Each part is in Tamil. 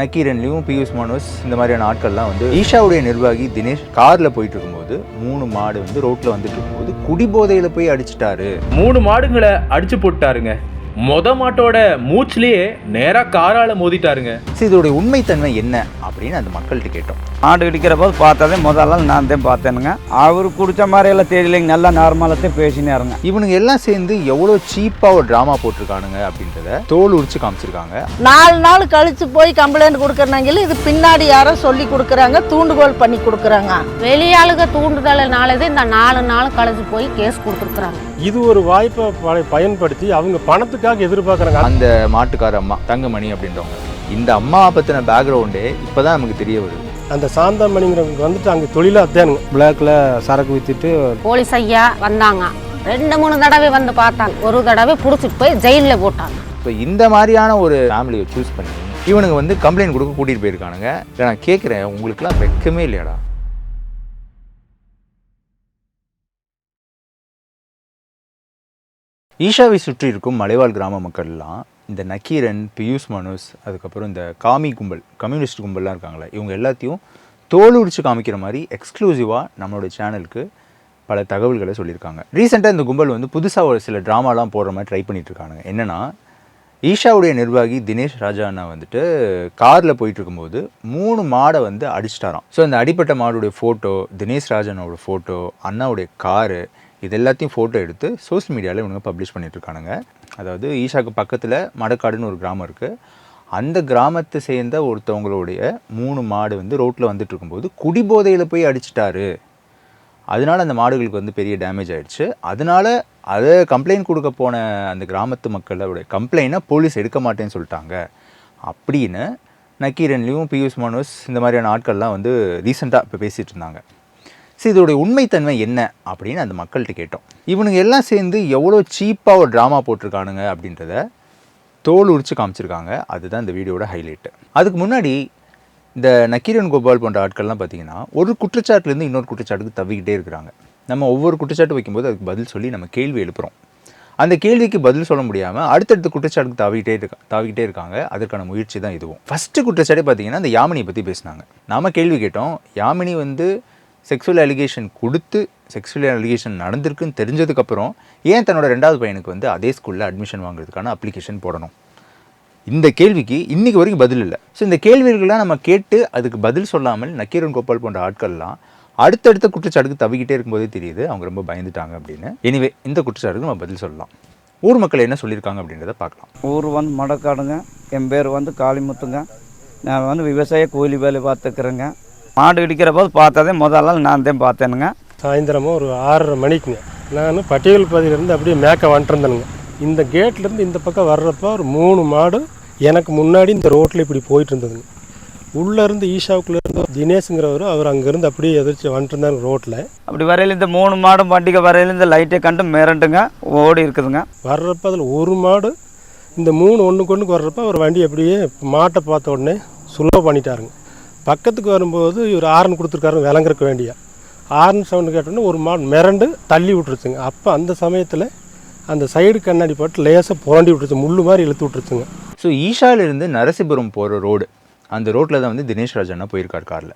நக்கீரன்லையும் பியூஷ் மனோஸ் இந்த மாதிரியான ஆட்கள்லாம் வந்து ஈஷாவுடைய நிர்வாகி தினேஷ் காரில் போயிட்டு இருக்கும்போது மூணு மாடு வந்து ரோட்டில் வந்துட்டு இருக்கும்போது குடிபோதையில் போய் அடிச்சிட்டாரு. மூணு மாடுங்களை அடிச்சு போட்டாருங்க. மொத மாட்டோட மூச்சுலயே நேரா காரால மோதிட்டாருங்க. சரி இதோடைய உண்மைத்தன்மை என்ன? அப்படின்னு அந்த மக்கள்கிட்ட கேட்டோம். ஆடு இடிக்கிற போது பார்த்ததே முதல்ல நான் தான் பார்த்தேனுங்க. அவர் குடிச்ச மாதிரி எல்லாம் தெரியலைங்க. நல்லா நார்மலாக தான் பேசினாருங்க. இவனுங்க எல்லாம் சேர்ந்து எவ்வளோ சீப்பாக ஒரு ட்ராமா போட்டிருக்கானுங்க அப்படின்றத தோல் உரிச்சு காமிச்சிருக்காங்க. நாலு நாள் கழிச்சு போய் கம்ப்ளைண்ட் கொடுக்குறாங்க இது பின்னாடி யாரோ சொல்லி கொடுக்குறாங்க தூண்டுகோல் பண்ணி கொடுக்குறாங்க. வெளியாளுக தூண்டுதல்னாலதான் இந்த நாலு நாள் கழிச்சு போய் கேஸ் கொடுத்துருக்குறாங்க. இது ஒரு வாய்ப்பை ப- பயன்படுத்தி அவங்க பணத்துக்காக எதிர்பார்க்குறாங்க. அந்த மாட்டுக்கார அம்மா தங்கமணி அப்படின்றவங்க. இந்த அம்மா பற்றின பேக்ரவுண்டே இப்போதான் நமக்கு தெரிய வருது. அந்த சாந்தாமணிங்கிறவங்க வந்துட்டு அங்கே தொழிலாக அத்தானுங்க பிளாக்ல சரக்கு வித்துட்டு போலீஸ் ஐயா வந்தாங்க. ரெண்டு மூணு தடவை வந்து பார்த்தாங்க. ஒரு தடவை பிடிச்சிட்டு போய் ஜெயிலில் போட்டாங்க. ஸோ இந்த மாதிரியான ஒரு ஃபேமிலியை சூஸ் பண்ணி இவனுங்க வந்து கம்ப்ளைண்ட் கொடுக்க கூட்டிகிட்டு போயிருக்கானுங்க. இல்லை நான் கேட்குறேன் உங்களுக்குலாம் வெக்கமே இல்லையாடா? ஈஷாவை சுற்றி இருக்கும் மலைவாழ் கிராம மக்கள்லாம் இந்த நக்கீரன் பியூஷ் மனுஸ் அதுக்கப்புறம் இந்த காமி கும்பல் கம்யூனிஸ்ட் கும்பல்லாம் இருக்காங்களே இவங்க எல்லாத்தையும் தோல் உரிச்சு காமிக்கிற மாதிரி எக்ஸ்க்ளூசிவாக நம்மளோட சேனலுக்கு பல தகவல்களை சொல்லியிருக்காங்க. ரீசெண்டாக இந்த கும்பல் வந்து புதுசாக ஒரு சில ட்ராமாலாம் போடுற மாதிரி ட்ரை பண்ணிட்டு இருக்காங்க என்னன்னா ஈஷாவுடைய நிர்வாகி தினேஷ் ராஜாண்ணா வந்துட்டு காரில் போயிட்டு இருக்கும்போது மூணு மாடை வந்து அடிச்சிட்டாராம். ஸோ இந்த அடிப்பட்ட மாடுடைய ஃபோட்டோ தினேஷ் ராஜனோட ஃபோட்டோ அண்ணாவுடைய காரு இது எல்லாத்தையும் ஃபோட்டோ எடுத்து சோஷியல் மீடியாவில் இவங்க பப்ளிஷ் பண்ணிகிட்ருக்கானுங்க அதாவது ஈஷாக்கு பக்கத்தில் மடக்காடுன்னு ஒரு கிராமம் இருக்குது அந்த கிராமத்தை சேர்ந்த ஒருத்தவங்களுடைய மூணு மாடு வந்து ரோட்டில் வந்துட்டு இருக்கும்போது குடிபோதையில் போய் அடிச்சிட்டாரு. அதனால அந்த மாடுகளுக்கு வந்து பெரிய டேமேஜ் ஆகிடுச்சு அதனால் அதை கம்ப்ளைண்ட் கொடுக்க போன அந்த கிராமத்து மக்களோட கம்ப்ளைண்ட்டை போலீஸ் எடுக்க மாட்டேன்னு சொல்லிட்டாங்க. அப்படின்னு நக்கீரன்லேயும் பியூஷ் மனோஸ் இந்த மாதிரியான ஆட்கள்லாம் வந்து ரீசெண்டாக இப்போ பேசிகிட்டு இருந்தாங்க. ஸோ இதோடைய உண்மைத்தன்மை என்ன அப்படின்னு அந்த மக்கள்கிட்ட கேட்டோம். இவனுங்க எல்லாம் சேர்ந்து எவ்வளோ சீப்பாக ஒரு ட்ராமா போட்டிருக்கானுங்க அப்படின்றத தோல் உரிச்சு காமிச்சிருக்காங்க. அதுதான் இந்த வீடியோட ஹைலைட்டு அதுக்கு முன்னாடி இந்த நக்கீரன் கோபால் போன்ற ஆட்கள்லாம் பார்த்தீங்கன்னா ஒரு குற்றச்சாட்டுலேருந்து இன்னொரு குற்றச்சாட்டுக்கு தவிக்கிட்டே இருக்கிறாங்க. நம்ம ஒவ்வொரு குற்றச்சாட்டு வைக்கும்போது அதுக்கு பதில் சொல்லி நம்ம கேள்வி எழுப்புகிறோம் அந்த கேள்விக்கு பதில் சொல்ல முடியாமல் அடுத்தடுத்த குற்றச்சாட்டுக்கு தாவிக்கிட்டே இருக்கா தாவிக்கிட்டே இருக்காங்க. அதற்கான முயற்சி தான் இதுவும். ஃபஸ்ட்டு குற்றச்சாட்டே பார்த்தீங்கன்னா அந்த யாமினியை பற்றி பேசினாங்க. நாம் கேள்வி கேட்டோம் யாமினி வந்து செக்ஸுவல் அலிகேஷன் கொடுத்து செக்ஸுவல் அலிகேஷன் நடந்திருக்குன்னு தெரிஞ்சதுக்கப்புறம் ஏன் தன்னோட ரெண்டாவது பையனுக்கு வந்து அதே ஸ்கூலில் அட்மிஷன் வாங்குறதுக்கான அப்ளிகேஷன் போடணும்? இந்த கேள்விக்கு இன்றைக்கி வரைக்கும் பதில் இல்லை. ஸோ இந்த கேள்விகள்லாம் நம்ம கேட்டு அதுக்கு பதில் சொல்லாமல் நக்கீரன் கோபால் போன்ற ஆட்கள்லாம் அடுத்தடுத்த குற்றச்சாட்டுக்கு தவிக்கிட்டே இருக்கும்போதே தெரியுது. அவங்க ரொம்ப பயந்துட்டாங்க அப்படின்னு. எனிவே இந்த குற்றச்சாட்டுக்கு நம்ம பதில் சொல்லலாம். ஊர் மக்கள் என்ன சொல்லியிருக்காங்க அப்படின்றத பார்க்கலாம். ஊர் வந்து மடக்காடுங்க. என் பேர் வந்து காளிமுத்துங்க. நான் வந்து விவசாய கூலி வேலை பார்த்துக்கிறேங்க. மாடு இடிக்கிற போது பார்த்ததே முதல்ல நான் தான் பார்த்தேனுங்க. சாயந்தரமாக ஒரு ஆறரை மணிக்குங்க. நான் பட்டியல் பதிலிருந்து அப்படியே மேக்க வந்துருந்தேனுங்க இந்த கேட்லேருந்து இந்த பக்கம் வர்றப்ப ஒரு மூணு மாடு எனக்கு முன்னாடி இந்த ரோட்டில் இப்படி போயிட்டு இருந்ததுங்க உள்ளேருந்து ஈஷாவுக்குள்ளேருந்து தினேஷுங்கிறவர் அவர் அங்கேருந்து அப்படியே எதிர்த்து வந்துருந்தாங்க ரோட்டில் அப்படி வரையில இந்த மூணு மாடும் வண்டிக்கு வரையில இந்த லைட்டை கண்டு மிரண்டுங்க ஓடி இருக்குதுங்க. வர்றப்ப அதில் ஒரு மாடு இந்த மூணு ஒன்றுக்கு ஒன்றுக்கு வர்றப்ப அவர் வண்டி அப்படியே மாட்டை பார்த்த உடனே சுலோ பண்ணிட்டாருங்க. பக்கத்துக்கு வரும்போது இவர் ஆரன் கொடுத்துருக்காரு விளங்குறக்க வேண்டிய. ஆரன் சவுண்டு கேட்டோன்னே ஒரு மாடு மிரண்டு தள்ளி விட்டுருச்சுங்க. அப்போ அந்த சமயத்தில் அந்த சைடு கண்ணாடி போட்டு லேசாக புரண்டி விட்டுருச்சு. முள்ளு மாதிரி இழுத்து விட்டுருச்சுங்க. ஸோ ஈஷாவிலிருந்து நரசிபுரம் போகிற ரோடு அந்த ரோட்டில் தான் வந்து தினேஷ் ராஜண்ணா போயிருக்கார் காரில்.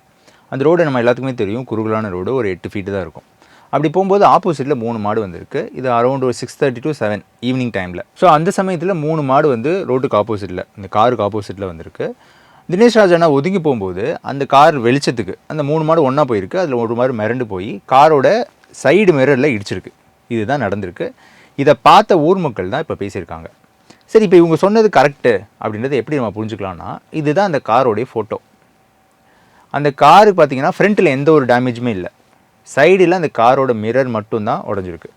அந்த ரோடு நம்ம எல்லாத்துக்குமே தெரியும். குறுகலான ரோடு ஒரு எட்டு ஃபீட்டு தான் இருக்கும். அப்படி போகும்போது ஆப்போசிட்டில் மூணு மாடு வந்திருக்கு. இது அரௌண்ட் ஒரு six thirty to seven evening டைமில் ஸோ அந்த சமயத்தில் மூணு மாடு வந்து ரோட்டுக்கு ஆப்போசிட்டில் இந்த காருக்கு ஆப்போசிட்டில் வந்திருக்கு. தினேஷ் ராஜண்ணா ஒதுங்கி போகும்போது அந்த கார் வெளிச்சத்துக்கு அந்த மூணு மாடு ஒன்றா போயிருக்கு அதில் ஒரு மாடு மிரண்டு போய் காரோட சைடு மிரரில் இடிச்சிருக்கு. இதுதான் நடந்திருக்கு. இதை பார்த்த ஊர் மக்கள் தான் இப்போ பேசியிருக்காங்க. சரி இப்போ இவங்க சொன்னது கரெக்டு அப்படின்றத எப்படி நம்ம புரிஞ்சுக்கலாம்னா இதுதான் அந்த காரோடைய ஃபோட்டோ அந்த காரு பார்த்தீங்கன்னா ஃப்ரண்ட்டில் எந்த ஒரு டேமேஜுமே இல்லை. சைடில் அந்த காரோட மிரர் மட்டும்தான் உடஞ்சிருக்கு.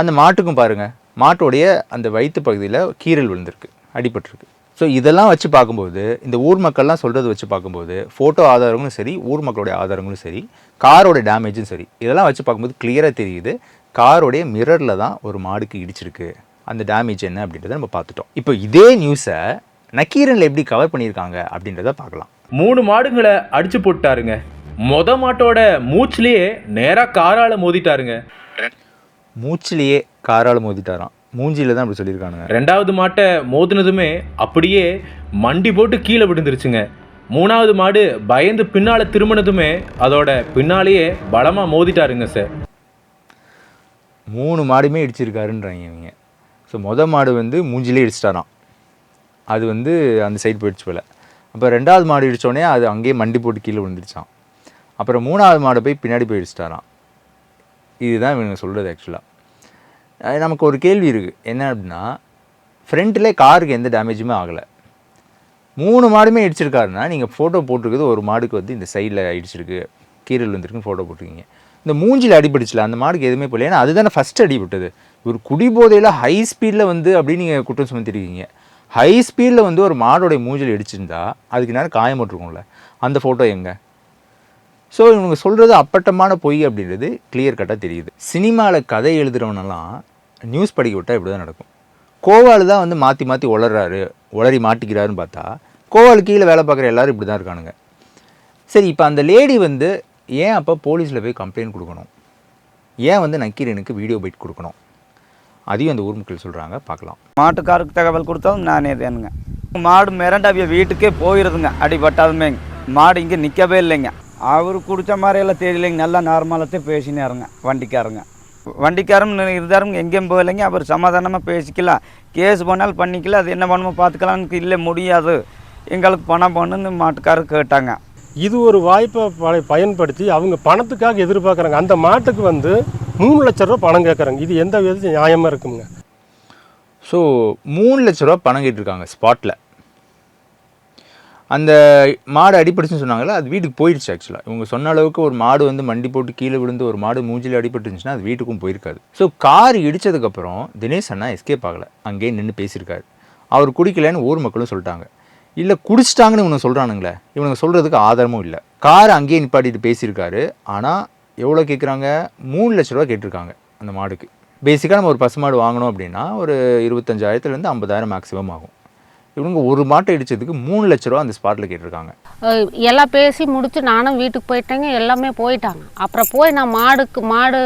அந்த மாட்டுக்கும் பாருங்கள் மாட்டோடைய அந்த வயிற்று பகுதியில் கீறல் விழுந்திருக்கு அடிபட்டிருக்கு. ஸோ இதெல்லாம் வச்சு பார்க்கும்போது இந்த ஊர் மக்கள்லாம் சொல்கிறத வச்சு பார்க்கும்போது ஃபோட்டோ ஆதாரங்களும் சரி ஊர் மக்களுடைய ஆதாரங்களும் சரி காரோட டேமேஜும் சரி இதெல்லாம் வச்சு பார்க்கும்போது கிளியராக தெரியுது காரோடைய மிரரில் தான் ஒரு மாடுக்கு இடிச்சிருக்கு. அந்த டேமேஜ் என்ன அப்படின்றத நம்ம பார்த்துட்டோம். இப்போ இதே நியூஸை நக்கீரனில் எப்படி கவர் பண்ணியிருக்காங்க அப்படின்றத பார்க்கலாம். மூணு மாடுங்களை அடிச்சு போட்டாருங்க. மொத மாட்டோட மூச்சுலயே நேரா காரால மோதிட்டாருங்க. மூச்சிலேயே காரால் மோதிட்டாராம். மூஞ்சியில் தான் அப்படி சொல்லியிருக்கானுங்க. ரெண்டாவது மாட்டை மோதினதுமே அப்படியே மண்டி போட்டு கீழே விழுந்துருச்சுங்க. மூணாவது மாடு பயந்து பின்னால திரும்பினதுமே அதோட பின்னாலேயே பலமா மோதிட்டாருங்க சார். மூணு மாடுமே இடிச்சிருக்காருன்றாங்க இவங்க. ஸோ மொதல் மாடு வந்து மூஞ்சிலே இடிச்சிட்டாராம். அது வந்து அந்த சைடு போயிடுச்சு போல. அப்போ ரெண்டாவது மாடு இடிச்சோடனே அது அங்கேயே மண்டி போட்டு கீழே விழுந்துருச்சான் அப்புறம் மூணாவது மாடு போய் பின்னாடி போய் இடிச்சிட்டாராம். இதுதான் இவங்க சொல்கிறது ஆக்சுவலாக நமக்கு ஒரு கேள்வி இருக்குது என்ன அப்படின்னா ஃப்ரண்ட்டில் காருக்கு எந்த டேமேஜுமே ஆகலை. மூணு மாடுமே இடிச்சிருக்காருன்னா நீங்கள் ஃபோட்டோ போட்டிருக்குது ஒரு மாடுக்கு வந்து இந்த சைடில் இடிச்சிருக்கு. கீரல் வந்திருக்குன்னு ஃபோட்டோ போட்டிருக்கீங்க. இந்த மூஞ்சில் அடிபடிச்சில அந்த மாடுக்கு எதுவுமே போகல ஏன்னா அதுதானே ஃபஸ்ட் அடிபட்டது. ஒரு குடிபோதையில் ஹை ஸ்பீடில் வந்து அப்படின்னு நீங்கள் குற்றம் சுமத்திருக்கீங்க. ஹை ஸ்பீடில் வந்து ஒரு மாடோடைய மூஞ்சில் இடிச்சிருந்தா அதுக்கு நேரம் காயப்பட்டிருக்கும்ல அந்த ஃபோட்டோ எங்கே? ஸோ இவங்க சொல்கிறது அப்பட்டமான பொய் அப்படின்றது கிளியர் கட்டாக தெரியுது. சினிமாவில் கதை எழுதுகிறவனெல்லாம் நியூஸ் படிக்க விட்டால் இப்படி தான் நடக்கும். கோவால் தான் வந்து மாற்றி மாற்றி உளறாரு உளறி மாட்டிக்கிறாருன்னு பார்த்தா கோவால் கீழே வேலை பார்க்குற எல்லாரும் இப்படி தான் இருக்கானுங்க. சரி இப்போ அந்த லேடி வந்து ஏன் அப்போ போலீஸில் போய் கம்ப்ளைண்ட் கொடுக்கணும்? ஏன் வந்து நக்கீரனுக்கு வீடியோ பைட் கொடுக்கணும்? அதையும் அந்த ஊர் மக்கள் சொல்கிறாங்க பார்க்கலாம். மாட்டுக்காருக்கு தகவல் கொடுத்தாலும் நானே தானுங்க மாடு மிரண்டாவிய வீட்டுக்கே போயிருதுங்க அடிபட்டாலுமே மாடு இங்கே நிற்கவே இல்லைங்க. அவர் குடித்த மாதிரியெல்லாம் தெரியலைங்க. நல்லா நார்மலாகத்தே பேசினாருங்க. வண்டிக்காரங்க. வண்டிக்காரம் இருந்தாருங்க எங்கேயும் போகலைங்க. அவர் சமாதானமாக பேசிக்கலாம். கேஸ் பண்ணாலும் பண்ணிக்கலாம். அது என்ன பண்ணுமோ பார்த்துக்கலாம்னு இல்லை முடியாது. எங்களுக்கு பணம் பண்ணுன்னு மாட்டுக்காரர் கேட்டாங்க. இது ஒரு வாய்ப்பை ப- பயன்படுத்தி அவங்க பணத்துக்காக எதிர்பார்க்குறாங்க. அந்த மாட்டுக்கு வந்து மூணு லட்ச ரூபா பணம் கேட்குறாங்க. இது எந்த விதத்தில் நியாயமாக இருக்குங்க ஸோ மூணு லட்ச ரூபா பணம் கேட்டிருக்காங்க ஸ்பாட்டில் அந்த மாடு அடிபட்டுச்சுன்னு சொன்னாங்களா அது வீட்டுக்கு போயிடுச்சு ஆக்சுவலாக இவங்க சொன்ன அளவுக்கு ஒரு மாடு வந்து மண்டி போட்டு கீழே விழுந்து ஒரு மாடு மூஞ்சில் அடிபட்டுருந்துச்சுன்னா அது வீட்டுக்கும் போயிருக்காது. ஸோ கார் இடித்ததுக்கப்புறம் தினேஷ் அண்ணா எஸ்கேப் ஆகலை. அங்கேயே நின்று பேசியிருக்காரு. அவர் குடிக்கலைன்னு ஊர் மக்களும் சொல்லிட்டாங்க. இல்லை குடிச்சிட்டாங்கன்னு இவனுங்க சொல்கிறானுங்களே இவனுங்க சொல்கிறதுக்கு ஆதாரமும் இல்லை. கார் அங்கேயே நிப்பாட்டிட்டு பேசியிருக்காரு. ஆனால் எவ்வளோ கேட்குறாங்க மூணு லட்ச ரூபா கேட்டிருக்காங்க அந்த மாடுக்கு. பேசிக்காக நம்ம ஒரு பசுமாடு வாங்கணும் அப்படின்னா ஒரு இருபத்தஞ்சாயிரத்துலேருந்து ஐம்பதாயிரம் மேக்ஸிமம் ஆகும். இவங்க ஒரு மாட்டை இடிச்சதுக்கு மூணு லட்ச ரூபா அந்த ஸ்பாட்டில் கேட்டிருக்காங்க. எல்லாம் பேசி முடிச்சு நானும் வீட்டுக்கு போயிட்டேங்க எல்லாமே போயிட்டாங்க. அப்புறம் போய் நான் மாடுக்கு மாடு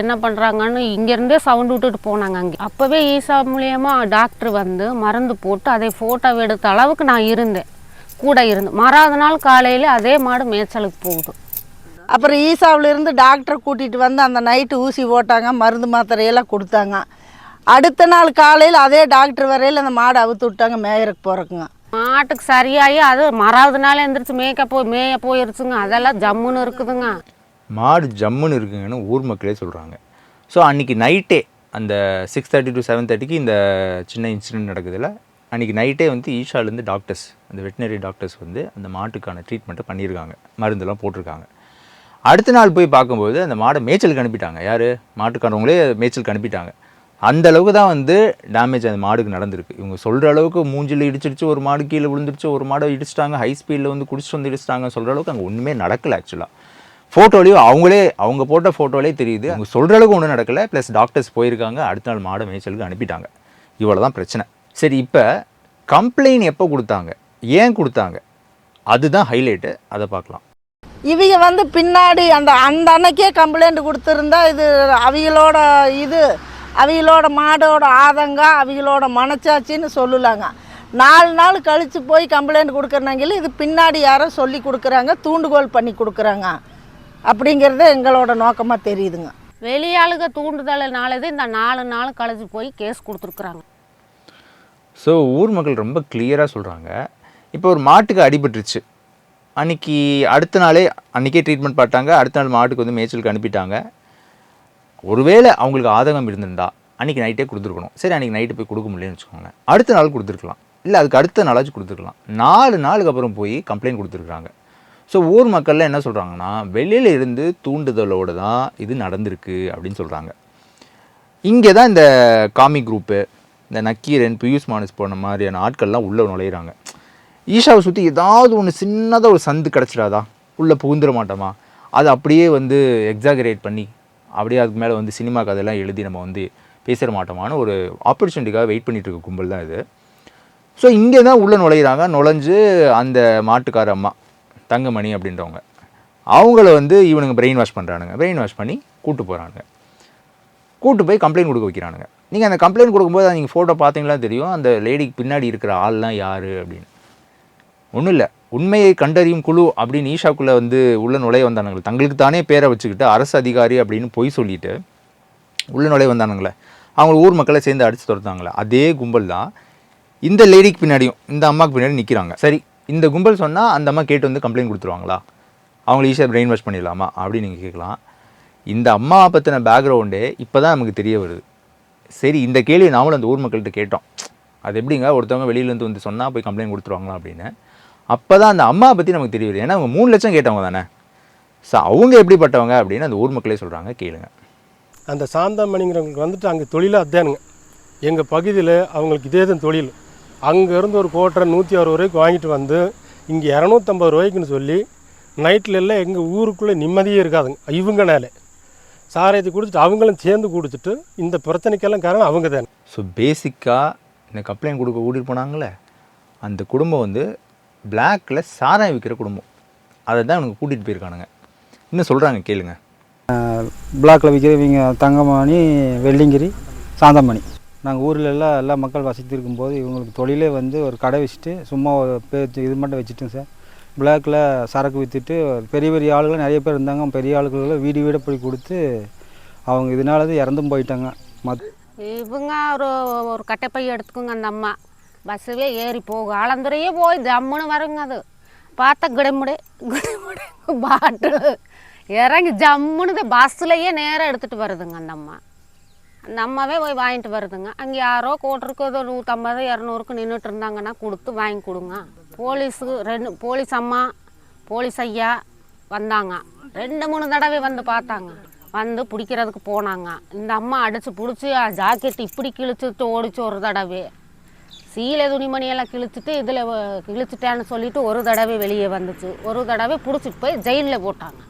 என்ன பண்ணுறாங்கன்னு இங்கேருந்தே சவுண்டு விட்டுட்டு போனாங்க அங்கே. அப்போவே ஈசா மூலியமா டாக்டர் வந்து மருந்து போட்டு அதை ஃபோட்டோ எடுத்த அளவுக்கு நான் இருந்தேன். கூட இருந்தேன் மறாத நாள் காலையில் அதே மாடு மேய்ச்சலுக்கு போகுது. அப்புறம் ஈசாவுல இருந்து டாக்டரை கூட்டிகிட்டு வந்து அந்த நைட்டு ஊசி போட்டாங்க மருந்து மாத்திரையெல்லாம் கொடுத்தாங்க. அடுத்த நாள் காலையில் அதே டாக்டர் வரையில் அந்த மாடை அவுத்து விட்டாங்க மேயருக்கு போகிறக்குங்க மாட்டுக்கு சரியாகி அது மறாவது நாள் எந்திரிச்சு மேய்க்க போய் மேய போயிருச்சுங்க. அதெல்லாம் ஜம்முன்னு இருக்குதுங்க. மாடு ஜம்முன்னு இருக்குங்கன்னு ஊர் மக்களே சொல்கிறாங்க ஸோ அன்றைக்கி நைட்டே அந்த சிக்ஸ் தேர்ட்டி டு செவன் தேர்ட்டிக்கு இந்த சின்ன இன்சிடென்ட் நடக்குதுல அன்றைக்கி நைட்டே வந்து ஈஷாலேருந்து டாக்டர்ஸ் அந்த வெட்டினரி டாக்டர்ஸ் வந்து அந்த மாட்டுக்கான ட்ரீட்மெண்ட்டை பண்ணியிருக்காங்க. மருந்தெல்லாம் போட்டிருக்காங்க. அடுத்த நாள் போய் பார்க்கும்போது அந்த மாடை மேய்ச்சலுக்கு அனுப்பிட்டாங்க. யார்? மாட்டுக்காரவங்களே மேய்ச்சலுக்கு அனுப்பிட்டாங்க. அந்த அளவுக்கு தான் வந்து டேமேஜ் அந்த மாடுக்கு நடந்திருக்கு. இவங்க சொல்கிற அளவுக்கு மூஞ்சில் இடிச்சிருச்சு ஒரு மாடு கீழே விழுந்துருச்சு ஒரு மாடை இடிச்சிட்டாங்க ஹை ஸ்பீடில் வந்து குடிச்சிட்டு வந்து இடிச்சிட்டாங்க சொல்கிற அளவுக்கு அங்கே ஒன்றுமே நடக்கல ஆக்சுவலாக ஃபோட்டோலையும் அவங்களே அவங்க போட்ட ஃபோட்டோலே தெரியுது. அவங்க சொல்கிற அளவுக்கு ஒன்றும் நடக்கல. ப்ளஸ் டாக்டர்ஸ் போயிருக்காங்க. அடுத்த நாள் மாடு மேய்ச்சலுக்கு அனுப்பிட்டாங்க. இவ்வளோ தான் பிரச்சனை. சரி இப்போ கம்ப்ளைண்ட் எப்போ கொடுத்தாங்க? ஏன் கொடுத்தாங்க? அதுதான் ஹைலைட்டு அதை பார்க்கலாம். இவங்க வந்து பின்னாடி அந்த அந்த அன்னைக்கே கம்ப்ளைண்ட் கொடுத்துருந்தா இது அவங்களோட இது அவிகளோட மாடோட ஆதங்கம் அவிகளோட மனச்சாட்சின்னு சொல்லலாங்க. நாலு நாள் கழித்து போய் கம்ப்ளைண்ட் கொடுக்குறாங்க இது பின்னாடி யாரோ சொல்லி கொடுக்குறாங்க தூண்டுகோல் பண்ணி கொடுக்குறாங்க. அப்படிங்கிறது எங்களோட நோக்கமாக தெரியுதுங்க. வெளியாளுக தூண்டுதல்னால தான் இந்த நாலு நாள் கழிச்சு போய் கேஸ் கொடுத்துருக்குறாங்க. ஸோ ஊர் மக்கள் ரொம்ப கிளியராக சொல்கிறாங்க இப்போ ஒரு மாட்டுக்கு அடிபட்டுருச்சு. அன்னைக்கு அடுத்த நாளே அன்றைக்கே ட்ரீட்மெண்ட் பார்த்தாங்க. அடுத்த நாள் மாட்டுக்கு வந்து மேய்ச்சலுக்கு அனுப்பிட்டாங்க. ஒருவேளை அவங்களுக்கு ஆதகம் இருந்திருந்தா அன்றைக்கி நைட்டே கொடுத்துருக்கணும். சரி அன்றைக்கி நைட்டு போய் கொடுக்க முடியலன்னு வச்சுக்கோங்க அடுத்த நாள் கொடுத்துருக்கலாம். இல்லை அதுக்கு அடுத்த நாளாச்சும் கொடுத்துருக்கலாம். நாலு நாளுக்கு அப்புறம் போய் கம்ப்ளைண்ட் கொடுத்துருக்காங்க ஸோ ஊர் மக்கள்லாம் என்ன சொல்கிறாங்கன்னா வெளியில் இருந்து தூண்டுதலோடு தான் இது நடந்திருக்கு அப்படின்னு சொல்கிறாங்க இங்கே தான் இந்த காமி குரூப்பு இந்த நக்கீரன் பியூஷ் மானஸ் போன மாதிரியான ஆட்கள்லாம் உள்ளே நுழையிறாங்க. ஈஷாவை சுற்றி ஏதாவது ஒன்று சின்னதாக ஒரு சந்து கிடச்சிடாதா? உள்ளே புகுந்துட மாட்டோமா? அதை அப்படியே வந்து எக்ஸாகரேட் பண்ணி அப்படியே அதுக்கு மேலே வந்து சினிமா கதையெல்லாம் எழுதி நம்ம வந்து பேசிட மாட்டோமான்னு ஒரு ஆப்பர்ச்சுனிட்டிக்காக வெயிட் பண்ணிகிட்டு இருக்க கும்பல் தான் இது. ஸோ இங்கே தான் உள்ளே நுழையிறாங்க. நுழைஞ்சு அந்த மாட்டுக்கார அம்மா தங்கமணி அப்படின்றவங்க அவங்கள வந்து இவனுங்க பிரெயின் வாஷ் பண்ணுறானுங்க பிரெயின் வாஷ் பண்ணி கூட்டு போகிறானுங்க கூட்டு போய் கம்ப்ளைண்ட் கொடுக்க வைக்கிறானுங்க. நீங்கள் அந்த கம்ப்ளைண்ட் கொடுக்கும்போது நீங்கள் ஃபோட்டோ பார்த்தீங்களா தெரியும். அந்த லேடிக்கு பின்னாடி இருக்கிற ஆள்லாம் யார் அப்படின்னு. ஒன்றும் இல்லை. உண்மையை கண்டறியும் குழு அப்படின்னு ஈஷாக்குள்ளே வந்து உள்ள நுழைய வந்தானுங்களே. தங்களுக்கு தானே பேரை வச்சுக்கிட்டு அரசு அதிகாரி அப்படின்னு பொய் சொல்லிட்டு உள்ள நுழைய வந்தானுங்களே. அவங்க ஊர் மக்களை சேர்ந்து அடித்து துரத்தாங்களே அதே கும்பல் தான் இந்த லேடிக்கு பின்னாடியும் இந்த அம்மாவுக்கு பின்னாடி நிற்கிறாங்க சரி இந்த கும்பல் சொன்னால் அந்த அம்மா கேட்டு வந்து கம்ப்ளைண்ட் கொடுத்துருவாங்களா? அவங்கள ஈஸியாக பிரெயின் வாஷ் பண்ணிடலாமா? அப்படின்னு நீங்கள் கேட்கலாம். இந்த அம்மாவை பற்றின பேக்ரவுண்டே இப்போ தான் நமக்கு தெரிய வருது. சரி இந்த கேள்வி நாமளும் அந்த ஊர் மக்கள்கிட்ட கேட்டோம். அது எப்படிங்க? ஒருத்தவங்க வெளியிலேருந்து வந்து சொன்னால் போய் கம்ப்ளைண்ட் கொடுத்துருவாங்களா அப்படின்னு. அப்போ தான் அந்த அம்மா பற்றி நமக்கு தெரிய வருது. ஏன்னா அவங்க மூணு லட்சம் கேட்டவங்க தானே. ஸோ அவங்க எப்படிப்பட்டவங்க அப்படின்னு அந்த ஊர் மக்களே சொல்கிறாங்க கேளுங்க. அந்த சாந்தாமணிங்கிறவங்களுக்கு வந்துட்டு அங்கே தொழிலாக அதானுங்க எங்கள் பகுதியில் அவங்களுக்கு இதே தான் தொழில். அங்கேருந்து ஒரு கோட்டரை நூற்றி அறுபது ரூபாய்க்கு வாங்கிட்டு வந்து இங்கே இரநூத்தம்பது ரூபாய்க்குன்னு சொல்லி நைட்டில் எல்லாம் எங்கள் ஊருக்குள்ளே நிம்மதியே இருக்காதுங்க இவங்கனாலே. சாராயத்தை குடிச்சிட்டு அவங்களும் சேர்ந்து குடிச்சிட்டு இந்த பிரச்சனைக்கெல்லாம் காரணம் அவங்க தானே ஸோ பேசிக்காக இந்த கம்ப்ளைண்ட் கொடுக்க கூட்டிகிட்டு போனாங்களே அந்த குடும்பம் வந்து பிளாக்ல சாராயம் விற்கிற குடும்பம். அதை தான் இவனுக்கு கூட்டிகிட்டு போயிருக்கானுங்க. இன்னும் சொல்கிறாங்க கேளுங்க. பிளாக்கில் விற்கிறவங்க தங்கமணி வெள்ளிங்கிரி சாந்தமணி. நாங்கள் ஊரில் எல்லாம் எல்லா மக்கள் வசித்து இருக்கும்போது இவங்களுக்கு தொழிலே வந்து ஒரு கடை வச்சுட்டு சும்மா ஒரு பேச்சு இது மட்டும் வச்சுட்டோம் சார். பிளாக்கில் சரக்கு விற்றுட்டு பெரிய பெரிய ஆளுகள் நிறைய பேர் இருந்தாங்க. பெரிய ஆளுகளை வீடு வீட போய் கொடுத்து அவங்க இதனால தான் இறந்தும் போயிட்டாங்க. மத் இவங்க ஒரு ஒரு கட்டைப்பை எடுத்துக்குங்க அந்த அம்மா. பஸ்ஸுவே ஏறி போகும் ஆலந்துறையே போய் ஜம்முன்னு வருங்க அது பார்த்தா கிடமுடே கிடமுடே பாட்டு இறங்கி ஜம்முன்னு பஸ்ஸுலையே நேராக எடுத்துகிட்டு வருதுங்க அந்த அம்மா அந்த அம்மாவே போய் வாங்கிட்டு வருதுங்க அங்கே யாரோ கோட்டருக்கு ஏதோ நூற்றம்பது இரநூறுக்கு நின்றுட்டு இருந்தாங்கன்னா கொடுத்து வாங்கி கொடுங்க போலீஸுக்கு ரெண்டு போலீஸ் அம்மா போலீஸ் ஐயா வந்தாங்க ரெண்டு மூணு தடவை வந்து பார்த்தாங்க வந்து பிடிக்கிறதுக்கு போனாங்க இந்த அம்மா அடித்து பிடிச்சி ஜாக்கெட் இப்படி கிழிச்சிட்டு ஓடிச்சு ஒரு தடவை சீலை துணிமணியெல்லாம் கிழிச்சிட்டு இதில் கிழிச்சிட்டேன்னு சொல்லிட்டு ஒரு தடவை வெளியே வந்துச்சு. ஒரு தடவை பிடிச்சிட்டு போய் ஜெயிலில் போட்டாங்க.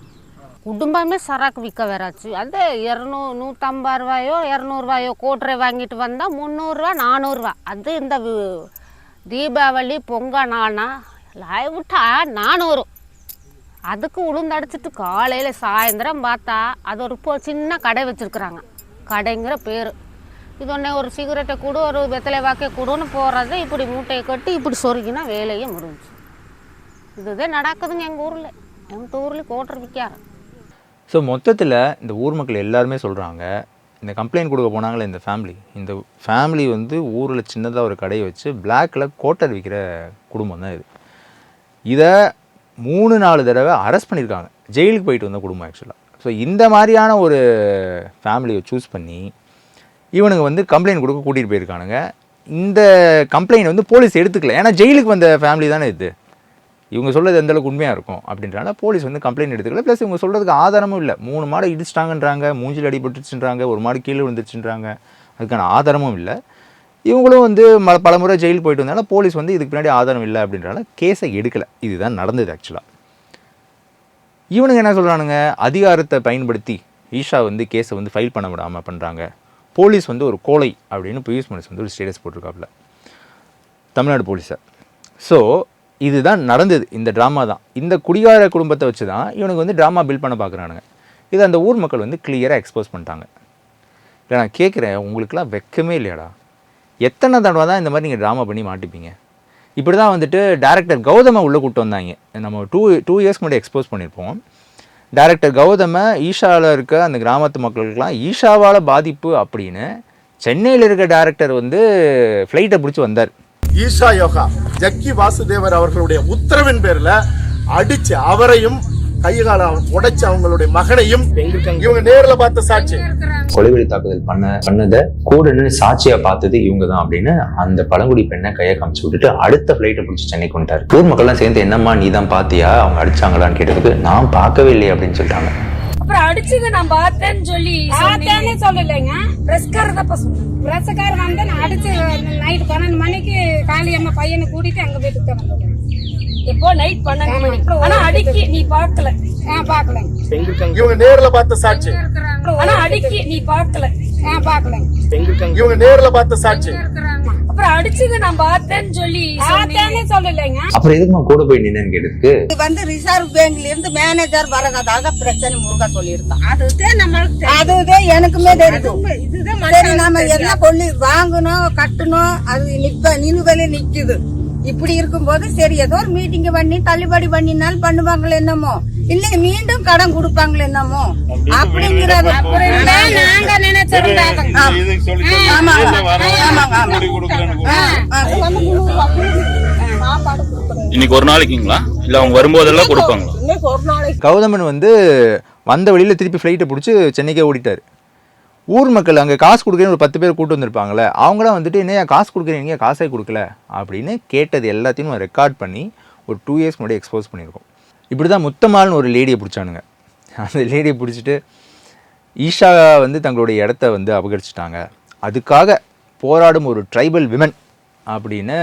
குடும்பமே சரக்கு விற்க வராச்சு. அந்த இரநூ நூற்றம்பது ரூபாயோ இரநூறுவாயோ கோட்டரை வாங்கிட்டு வந்தால் முந்நூறுரூவா நானூறுரூவா அது இந்த தீபாவளி பொங்கல் நாள்னா லாய் விட்டா நானூறு. அதுக்கு உளுந்தடிச்சிட்டு காலையில் சாயந்தரம் பார்த்தா அது ஒரு இப்போ சின்ன கடை வச்சுருக்குறாங்க. கடைங்கிற பேர். இது ஒரு சிகரெட்டை கொடு ஒரு வெத்தலை வாக்கை கொடுன்னு போகிறத இப்படி மூட்டையை கட்டி இப்படி சொருகினா வேலையே முடிஞ்சு இதுதான் நடக்குதுங்க எங்கள் ஊரில். எங்கள் ஊரில் கோட்டர் விற்கார ஸோ மொத்தத்தில் இந்த ஊர் மக்கள் எல்லாருமே சொல்கிறாங்க இந்த கம்ப்ளைண்ட் கொடுக்க போனாங்களே இந்த ஃபேமிலி இந்த ஃபேமிலி வந்து ஊரில் சின்னதாக ஒரு கடையை வச்சு பிளாக்கில் கோட்டர் விற்கிற குடும்பம் தான் இது. இதை மூணு நாலு தடவை அரெஸ்ட் பண்ணியிருக்காங்க. ஜெயிலுக்கு போயிட்டு வந்த குடும்பம் ஆக்சுவலாக ஸோ இந்த மாதிரியான ஒரு ஃபேமிலியை சூஸ் பண்ணி இவனுங்க வந்து கம்ப்ளைண்ட் கொடுக்க கூட்டிகிட்டு போயிருக்கானுங்க. இந்த கம்ப்ளைண்ட் வந்து போலீஸ் எடுத்துக்கல. ஏன்னா ஜெயிலுக்கு வந்த ஃபேமிலி தானே இது. இவங்க சொல்கிறது எந்தளவுக்கு உண்மையாக இருக்கும் அப்படின்றனால போலீஸ் வந்து கம்ப்ளைண்ட் எடுத்துக்கல. ப்ளஸ் இவங்க சொல்கிறதுக்கு ஆதாரமும் இல்லை. மூணு மாடு இடிச்சிட்டாங்கன்றாங்க மூஞ்சில் அடிபட்டுச்சுன்றாங்க ஒரு மாடு கீழே விழுந்துருச்சுன்றாங்க. அதுக்கான ஆதாரமும் இல்லை. இவங்களும் வந்து ம பல முறை ஜெயில் போயிட்டு வந்தாலும் போலீஸ் வந்து இதுக்கு பின்னாடி ஆதாரம் இல்லை அப்படின்றனால கேஸை எடுக்கலை. இதுதான் நடந்தது ஆக்சுவலாக இவனுங்க என்ன சொல்கிறானுங்க அதிகாரத்தை பயன்படுத்தி ஈஷா வந்து கேஸை வந்து ஃபைல் பண்ண விடாமல் பண்ணுறாங்க போலீஸ் வந்து ஒரு கோலை அப்படின்னு பியூஷ் மனுஷ் வந்து ஒரு ஸ்டேட்டஸ் போட்டிருக்காப்புல. தமிழ்நாடு போலீஸார் ஸோ இதுதான் நடந்தது. இந்த ட்ராமா தான். இந்த குடிகார குடும்பத்தை வச்சு தான் இவனுக்கு வந்து ட்ராமா பில்ட் பண்ண பார்க்குறானுங்க இது அந்த ஊர் மக்கள் வந்து கிளியராக எக்ஸ்போஸ் பண்ணிட்டாங்க. இல்லை நான் கேட்குறேன் உங்களுக்குலாம் வெக்கமே இல்லையாடா? எத்தனை தடவை தான் இந்த மாதிரி நீங்கள் ட்ராமா பண்ணி மாட்டிப்பீங்க? இப்படி தான் வந்துட்டு டேரக்டர் கௌதமை உள்ளே கூட்டு வந்தாங்க. நம்ம டூ டூ இயர்ஸ்க்கு முன்னாடி எக்ஸ்போஸ் பண்ணியிருப்போம். டைரக்டர் கௌதம ஈஷாவில் இருக்க அந்த கிராமத்து மக்களுக்கெல்லாம் ஈஷாவால் பாதிப்பு அப்படின்னு சென்னையில் இருக்க டேரக்டர் வந்து ஃப்ளைட்டை பிடிச்சி வந்தார். ஈஷா யோகா ஜக்கி வாசுதேவர் அவர்களுடைய உத்தரவின் பேரில் அடிச்சு அவரையும் கைகால உடைச்சு அவங்களுடைய மகனையும் இவங்க நேர்ல பார்த்த சாட்சி. கொலைவெறி தாக்குதல் பண்ண பண்ணதை கூட நின்று சாட்சியா பார்த்தது இவங்க தான் அப்படின்னு அந்த பழங்குடி பெண்ணை கையை காமிச்சு விட்டுட்டு அடுத்த ஃப்ளைட்டை பிடிச்சி சென்னைக்கு வந்துட்டாரு. ஊர் மக்கள்லாம் சேர்ந்து என்னம்மா நீ தான் பாத்தியா? அவங்க அடிச்சாங்களான்னு கேட்டதுக்கு நான் பார்க்கவே இல்லையே அப்படின்னு சொல்லிட்டாங்க. அப்புறம் அடிச்சது நான் பார்த்தேன்னு சொல்லி பார்த்தேன்னு சொல்லலைங்க. பிரஸ்காரர் தான் சொன்னேன் பிரஸ்காரர் வந்து நான் அடிச்சு நைட் பன்னெண்டு மணிக்கு காளியம்மா பையனை கூட்டிட்டு எங்க வீட்டுக்கு தான் வந்தோம். எப்போ நைட் பன்னெண்டு மணி? ஆனா அடிக்கி நீ பார்க்கல. ஆ பார்க்கலங்க இவங்க நேர்ல பார்த்த சாட்சி. ஆனா அடிக்கி நீ பார்க்கல. ஆ பார்க்கலங்க இவங்க நேர்ல பார்த்த சாட்சி. அப்புறம் அடிச்சது நான் பார்த்தேன்னு சொல்லி பார்த்தேன்னு சொல்லலைங்க. அப்புறம் எதுக்குமா கூட போய் நின்னு கேட்டதுக்கு இது வந்து ரிசர்வ் பேங்க்ல இருந்து மேனேஜர் வரதாக பிரச்சனை முருகா சொல்லியிருக்கான். அதுதான் நம்மளுக்கு அதுதான் எனக்குமே தெரியும். சரி நம்ம என்ன கொள்ளி வாங்கணும் கட்டணும் அது நிப்ப நிலுவையில நிக்குது. இப்படி இருக்கும்போது சரி ஏதோ ஒரு மீட்டிங் பண்ணி தள்ளுபடி பண்ணினாலும் பண்ணுவாங்களே என்னமோ? இல்ல மீண்டும் கடன் கொடுப்பாங்களே என்னமோ? அப்படிங்கறது நாங்க நினைச்சிருந்தாங்க ஆமாங்க. ஆமாங்க ஆமாங்க. இன்னைக்கு ஒரு நாளைக்குங்களா? இல்ல அவங்க வரும்போதெல்லாம் கொடுப்பாங்களா? இன்னைக்கு ஒரு நாளைக்கு. கௌதமன் வந்து வந்த வழியில் திருப்பி ஃப்ளைட்டை பிடிச்சி சென்னைக்கே ஓடிட்டார். ஊர் மக்கள் அங்கே காசு கொடுக்குறேன்னு ஒரு பத்து பேர் கூட்டு வந்திருப்பாங்களே அவங்களாம் வந்துட்டு என்ன காசு கொடுக்குறீங்க காசே கொடுக்கல? அப்படின்னு கேட்டது எல்லாத்தையும் ரெக்கார்ட் பண்ணி ஒரு டூ இயர்ஸ் முன்னாடி எக்ஸ்போஸ் பண்ணியிருக்கோம். இப்படி தான் முத்தமால்னு ஒரு லேடியை பிடிச்சானுங்க. அந்த லேடியை பிடிச்சிட்டு ஈஷா வந்து தங்களுடைய இடத்த வந்து அபகரிச்சிட்டாங்க. அதுக்காக போராடும் ஒரு ட்ரைபல் விமன் அப்படின்னு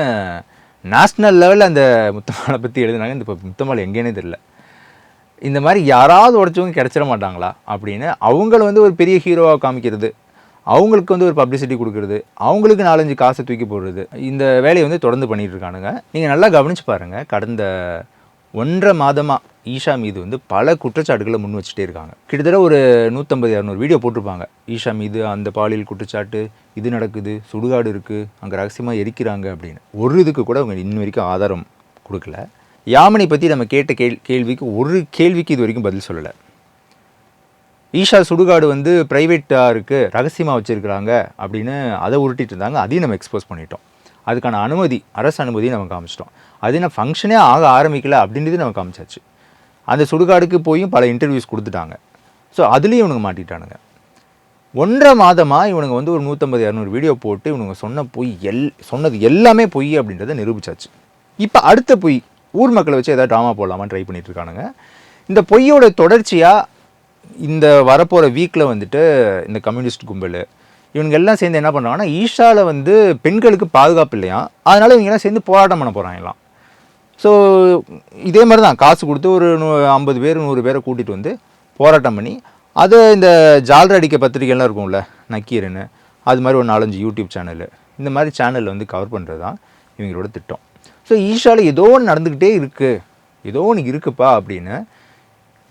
நேஷ்னல் லெவலில் அந்த முத்தமாலை பற்றி எழுதினாங்க. இந்த இப்போ முத்தமாலை எங்கேனே தெரில இந்த மாதிரி யாராவது உடச்சவங்க கிடச்சிட மாட்டாங்களா அப்படின்னு அவங்கள வந்து ஒரு பெரிய ஹீரோவாக காமிக்கிறது அவங்களுக்கு வந்து ஒரு பப்ளிசிட்டி கொடுக்குறது அவங்களுக்கு நாலஞ்சு காசை தூக்கி போடுறது இந்த வேலையை வந்து தொடர்ந்து பண்ணிகிட்டு இருக்கானுங்க. நீங்கள் நல்லா கவனித்து பாருங்கள் கடந்த ஒன்றரை மாதமாக ஈஷா மீது வந்து பல குற்றச்சாட்டுகளை முன் வச்சுட்டே இருக்காங்க. கிட்டத்தட்ட ஒரு நூற்றம்பது இரநூறு வீடியோ போட்டிருப்பாங்க. ஈஷா மீது அந்த பாலியல் குற்றச்சாட்டு இது நடக்குது சுடுகாடு இருக்குது அங்கே ரகசியமாக எரிக்கிறாங்க அப்படின்னு. ஒரு இதுக்கு கூட அவங்க இன்ன வரைக்கும் ஆதாரம் கொடுக்கல. யாமினி பற்றி நம்ம கேட்ட கேள் கேள்விக்கு ஒரு கேள்விக்கு இது வரைக்கும் பதில் சொல்லலை. ஈஷா சுடுகாடு வந்து ப்ரைவேட்டாக இருக்குது ரகசியமாக வச்சுருக்குறாங்க அப்படின்னு அதை உருட்டிட்டு இருந்தாங்க. அதையும் நம்ம எக்ஸ்போஸ் பண்ணிட்டோம். அதுக்கான அனுமதி அரசு அனுமதியும் நம்ம காமிச்சிட்டோம். அது என்ன ஃபங்க்ஷனே ஆக ஆரம்பிக்கல அப்படின்றது நம்ம காமிச்சாச்சு. அந்த சுடுகாடுக்கு போயும் பல இன்டர்வியூஸ் கொடுத்துட்டாங்க. ஸோ அதுலேயும் இவனுங்க மாட்டிட்டானுங்க. ஒன்றரை மாதமாக இவனுங்க வந்து ஒரு நூற்றம்பது இரநூறு வீடியோ போட்டு இவனுங்க சொன்ன பொய் எல் சொன்னது எல்லாமே பொய் அப்படின்றத நிரூபிச்சாச்சு. இப்போ அடுத்த பொய் ஊர் மக்களை வச்சு ஏதாவது ட்ராமா போடலாமான்னு ட்ரை பண்ணிட்டு இருக்கானுங்க இந்த பொய்யோட தொடர்ச்சியாக இந்த வரப்போகிற வீக்கில் வந்துட்டு இந்த கம்யூனிஸ்ட் கும்பல் இவங்க எல்லாம் சேர்ந்து என்ன பண்ணுறாங்கன்னா ஈஷாவில் வந்து பெண்களுக்கு பாதுகாப்பு இல்லையா? அதனால் இவங்க எல்லாம் சேர்ந்து போராட்டம் பண்ண போகிறாங்களாம் ஸோ இதே மாதிரி தான் காசு கொடுத்து ஒரு நூ ஐம்பது பேர் நூறு பேரை கூட்டிகிட்டு வந்து போராட்டம் பண்ணி அது இந்த ஜால்ரா அடிக்க பத்திரிகைலாம் இருக்கும்ல நக்கீரன்னு அது மாதிரி ஒரு நாலஞ்சு யூடியூப் சேனல் இந்த மாதிரி சேனலில் வந்து கவர் பண்ணுறது தான் இவங்களோட திட்டம். ஸோ ஈஷாவில் ஏதோ ஒன்று நடந்துக்கிட்டே இருக்குது ஏதோ ஒன்று இருக்குப்பா அப்படின்னு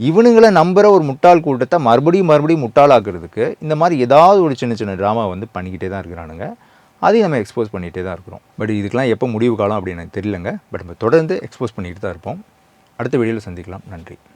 இவனுங்களை நம்புகிற ஒரு முட்டாள் கூட்டத்தை மறுபடியும் மறுபடியும் முட்டாளாக்குறதுக்கு இந்த மாதிரி ஏதாவது ஒரு சின்ன சின்ன ட்ராமா வந்து பண்ணிக்கிட்டே தான் இருக்கிறானுங்க. அதையும் நம்ம எக்ஸ்போஸ் பண்ணிகிட்டே தான் இருக்கிறோம். பட் இதுக்கெலாம் எப்போ முடிவு காலம் அப்படின்னு எனக்கு தெரியலங்க. பட் நம்ம தொடர்ந்து எக்ஸ்போஸ் பண்ணிக்கிட்டு தான் இருப்போம். அடுத்த வீடியோவில் சந்திக்கலாம். நன்றி.